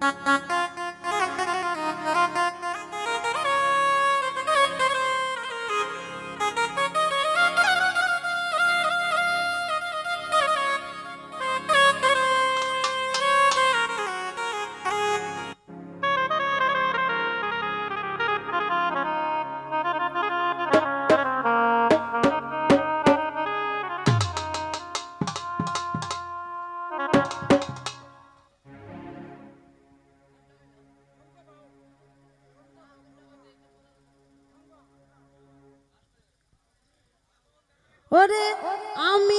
Thank you. ওরে আমি